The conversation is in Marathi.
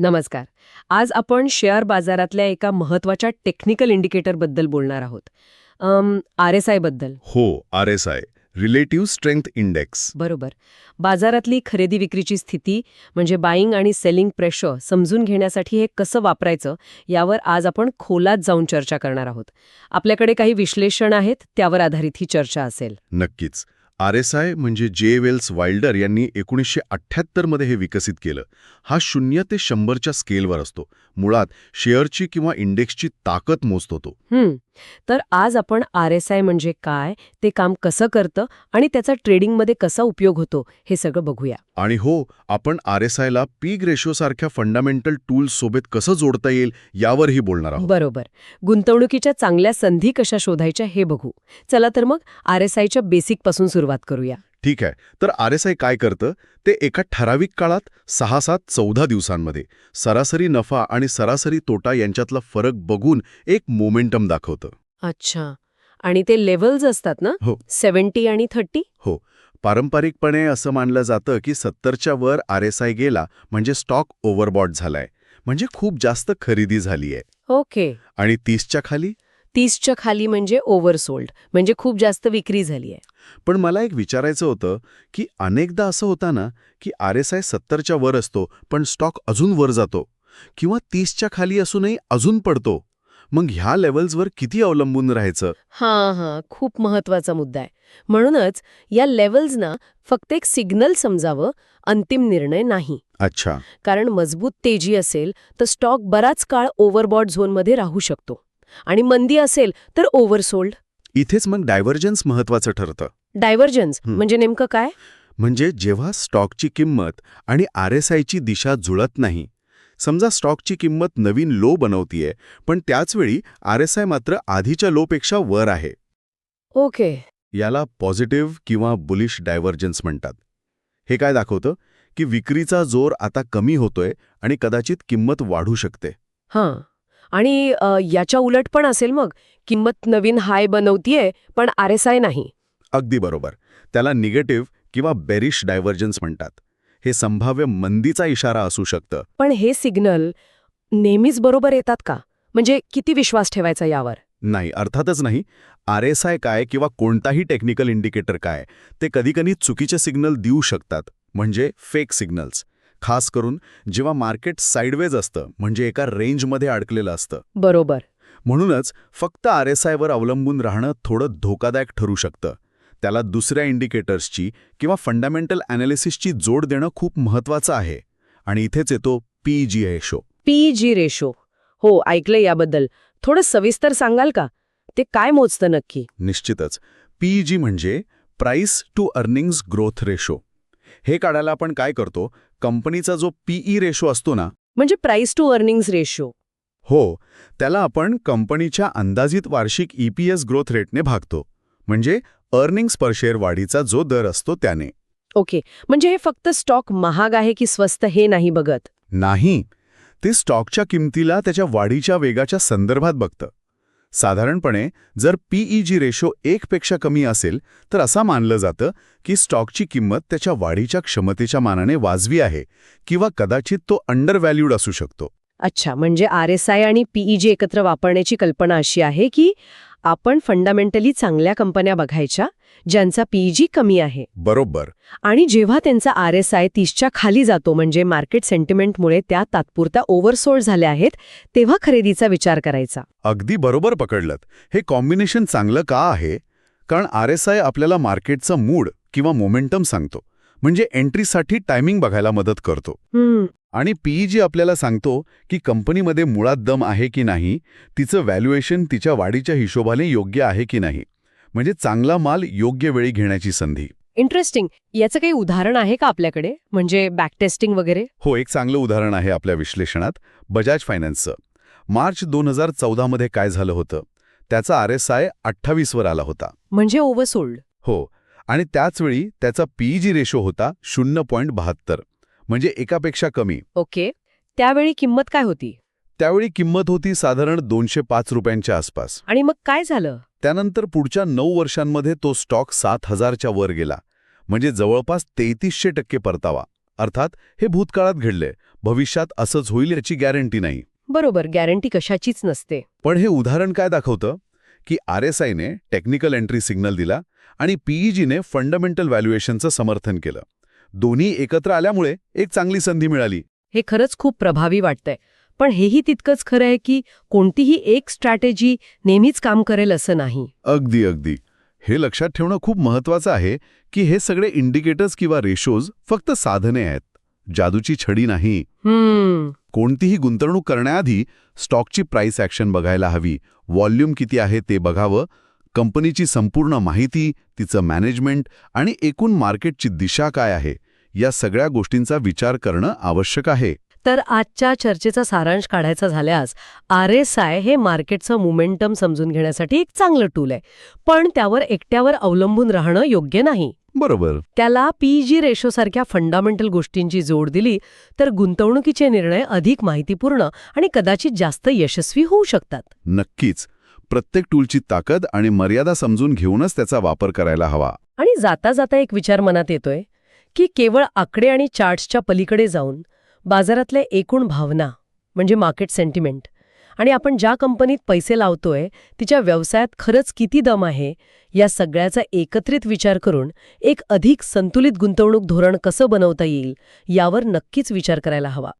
नमस्कार. आज आपण शेअर बाजारातल्या एका महत्त्वाच्या टेक्निकल इंडिकेटरबद्दल बोलणार आहोत. आर एस आयबद्दल. हो R S I relative strength index बरोबर. बाजारातली खरेदी विक्रीची स्थिती म्हणजे बाईंग आणि सेलिंग प्रेशर समजून घेण्यासाठी हे कसं वापरायचं यावर आज आपण खोलात जाऊन चर्चा करणार आहोत. आपल्याकडे काही विश्लेषण आहेत त्यावर आधारित ही चर्चा असेल. नक्कीच. आर एस आय म्हणजे जे वेल्स वाइल्डर यांनी एकोणीसशे अठ्ठ्याहत्तरमध्ये हे विकसित केलं. हा शून्य ते शंभरच्या स्केलवर असतो. मुळात शेअरची किंवा इंडेक्सची ताकद मोजतो तो तर आज आपण आर एस आय म्हणजे काय ते काम कसं करतं आणि त्याचा ट्रेडिंगमध्ये कसा उपयोग होतो हे सगळं बघूया. आणि हो आपण आर एस आयला पीक रेशोसारख्या फंडामेंटल टूल्स सोबत कसं जोडता येईल यावरही बोलणार आहोत. बरोबर. गुंतवणुकीच्या चांगल्या संधी कशा शोधायच्या हे बघू. चला तर मग आर एस आयच्या बेसिकपासून सुरुवात करूया. ठीक आहे. तर आर एस आय काय करतं? ते एका ठराविक काळात सहा सात चौदा दिवसांमध्ये सरासरी नफा आणि सरासरी तोटा यांच्यातला फरक बघून एक मोमेंटम दाखवतं. अच्छा. आणि ते लेवल्स असतात ना? हो. सेव्हन्टी आणि थर्टी? हो. पारंपरिकपणे असं मानलं जातं की सत्तरच्या वर आर एस आय गेला म्हणजे स्टॉक ओव्हरबॉट झालाय. म्हणजे खूप जास्त खरेदी झाली आहे ओके. आणि तीसच्या खाली? तीसच्या खाली म्हणजे ओव्हरसोल्ड म्हणजे खूप जास्त विक्री झाली आहे. पण मला एक विचारायचं होतं की अनेकदा असं होतं ना की आर एस आय सत्तरच्या वर असतो पण स्टॉक अजून वर जातो किंवा तीसच्या खाली असूनही अजून पडतो. मग ह्या लेवल्सवर किती अवलंबून राहायचं? हां हां. खूप महत्त्वाचा मुद्दा आहे. म्हणूनच या लेवल्सना फक्त एक सिग्नल समजावं अंतिम निर्णय नाही. अच्छा. कारण मजबूत तेजी असेल तर स्टॉक बराच काळ ओव्हरबॉट झोनमध्ये राहू शकतो. आणि मंदी असेल तर ओव्हरसोल्ड इथेच मग डायव्हर्जन्स महत्वाचं ठरतं. डायव्हर्जन्स. म्हणजे नेमकं काय? म्हणजे जेव्हा स्टॉकची किंमत आणि आर एस आयची दिशा जुळत नाही. समजा स्टॉकची किंमत नवीन लो बनवतीये पण त्याचवेळी आर एस आय मात्र आधीच्या लोपेक्षा वर आहे. ओके. याला पॉझिटिव्ह किंवा बुलिश डायव्हर्जन्स म्हणतात. हे काय दाखवतं? की विक्रीचा जोर आता कमी होतोय आणि कदाचित किंमत वाढू शकते. हां. आणि याच्या उलट पण असेल मग. किंमत नवीन हाय बनवतीये पण आर एस आय नाही. अगदी बरोबर. त्याला निगेटिव्ह किंवा बेरिश डायव्हर्जन्स म्हणतात. हे संभाव्य मंदीचा इशारा असू शकतं. पण हे सिग्नल नेहमीच बरोबर येतात का? म्हणजे किती विश्वास ठेवायचा यावर? नाही अर्थातच नाही. आर एस आय काय किंवा कोणताही टेक्निकल इंडिकेटर काय ते कधीकधी चुकीचे सिग्नल देऊ शकतात. म्हणजे फेक सिग्नल्स. खास करून जेव्हा मार्केट साईडवेज असतं म्हणजे एका रेंजमध्ये अडकलेलं असतं. बरोबर. म्हणूनच फक्त आर एस आयवर अवलंबून राहणं थोडं धोकादायक ठरू शकतं. त्याला दुसऱ्या इंडिकेटर्सची किंवा फंडामेंटल ॲनालिसिसची जोड देणं खूप महत्त्वाचं आहे. आणि इथेच येतो P G ratio. P G ratio. हो ऐकलं याबद्दल. थोडं सविस्तर सांगाल का? ते काय मोजतं नक्की? निश्चितच. पी म्हणजे price to earnings growth ratio हे काढायला आपण काय करतो? कंपनीचा जो पीई रेशो असतो ना म्हणजे प्राइस टू अर्निंग्स रेशो हो त्याला आपण कंपनीच्या अंदाजित वार्षिक ईपीएस ग्रोथ रेटने भागतो. म्हणजे अर्निंग्स पर शेअर वाढीचा जो दर असतो त्याने. ओके म्हणजे हे फक्त स्टॉक महाग आहे की स्वस्त हे नाही बघत? नाही ते स्टॉकच्या किमतीला त्याच्या वाढीच्या वेगाच्या संदर्भात बघतं. साधारणपणे जर पीईजी रेशो एकपेक्षा कमी असेल तर असं मानलं जातं की स्टॉकची किंमत त्याच्या वाढीच्या क्षमतेच्या मानाने वाजवी आहे किंवा कदाचित तो अंडर व्हॅल्यूड असू शकतो. अच्छा म्हणजे आर एस आय आणि पीईजी एकत्र वापरण्याची कल्पना अशी आहे की आपण फंडामेंटली चांगल्या कंपन्या बघायच्या ज्यांचा पीईजी कमी आहे. बरोबर. आणि जेव्हा त्यांचा आर एस आय तीसच्या खाली जातो म्हणजे मार्केट सेंटिमेंटमुळे त्या तात्पुरत्या ओव्हरसोल्ड झाल्या आहेत तेव्हा खरेदीचा विचार करायचा. अगदी बरोबर पकडलं हे कॉम्बिनेशन चांगलं का आहे? कारण आर एस आय आपल्याला मार्केटचं मूड किंवा मोमेंटम सांगतो. म्हणजे एंट्रीसाठी टायमिंग बघायला मदत करतो. आणि पीईजी आपल्याला सांगतो की कंपनीमध्ये मुळात दम आहे की नाही तिचं व्हॅल्युएशन तिच्या वाढीच्या हिशोबाने योग्य आहे की नाही. म्हणजे चांगला माल योग्य वेळी घेण्याची संधी. इंटरेस्टिंग याचं काही उदाहरण आहे का आपल्याकडे? म्हणजे बॅकटेस्टिंग वगैरे? हो एक चांगलं उदाहरण आहे आपल्या विश्लेषणात बजाज फायनान्सचं. मार्च दोन हजार चौदामध्ये काय झालं होतं? त्याचा आर एस आय अठ्ठावीसवर आला होता. म्हणजे ओव्हरसोल्ड हो आणि त्याचवेळी त्याचा पीईजी रेशो होता शून्य पॉईंट बहात्तर. म्हणजे एकापेक्षा कमी. ओके. त्यावेळी किंमत काय होती? त्यावेळी किंमत होती साधारण दोनशे पाच रुपयांच्या आसपास. आणि मग काय झालं? त्यानंतर पुढच्या नऊ वर्षांमध्ये तो स्टॉक सात हजारच्या वर गेला. म्हणजे जवळपास तेहतीसशे टक्के परतावा. अर्थात हे भूतकाळात घडले भविष्यात असंच होईल याची गॅरंटी नाही. बरोबर गॅरंटी कशाचीच नसते. पण हे उदाहरण काय दाखवतं? की आर एस आयने टेक्निकल एंट्री सिग्नल दिला आणि पीईजीने फंडामेंटल व्हॅल्युएशनचं समर्थन केलं. दोन्ही एकत्र आल्यामुळे एक चांगली संधी मिळाली. हे खरंच खूप प्रभावी वाटतंय. पण हेही तितकंच खरं आहे की कोणतीही एक स्ट्रॅटेजी नेहमीच काम करेल असं नाही. अगदी अगदी. हे लक्षात ठेवणं खूप महत्वाचं आहे की हे सगळे इंडिकेटर्स किंवा रेशोज फक्त साधने आहेत. जादूची छडी नाही. हम्म. कोणतीही गुंतवणूक करण्याआधी स्टॉकची प्राइस ॲक्शन बघायला हवी. व्हॉल्यूम किती आहे ते बघावं. कंपनीची संपूर्ण माहिती तिचं मॅनेजमेंट आणि एकूण मार्केटची दिशा काय आहे या सगळ्या गोष्टींचा विचार करणं आवश्यक आहे. तर आजच्या चर्चेचा सारांश काढायचा झाल्यास आर एस आय हे मार्केटचं मोमेंटम समजून घेण्यासाठी एक चांगलं टूल आहे. पण त्यावर एकट्यावर अवलंबून राहणं योग्य नाही. बरोबर. त्याला पीजी रेशोसारख्या फंडामेंटल गोष्टींची जोड दिली तर गुंतवणुकीचे निर्णय अधिक माहितीपूर्ण आणि कदाचित जास्त यशस्वी होऊ शकतात. नक्कीच. प्रत्येक टूलची ताकद आणि मर्यादा समजून घेऊनच त्याचा वापर करायला हवा. आणि जाता जाता एक विचार मनात येतोय की केवळ आकडे आणि चार्ट्सच्या पलीकडे जाऊन बाजारातल्या एकूण भावना म्हणजे मार्केट सेंटिमेंट आणि आपण ज्या कंपनीत पैसे लावतोय तिच्या व्यवसायात खरंच किती दम आहे या सगळ्याचा एकत्रित विचार करून एक अधिक संतुलित गुंतवणूक धोरण कसं बनवता येईल यावर नक्कीच विचार करायला हवा.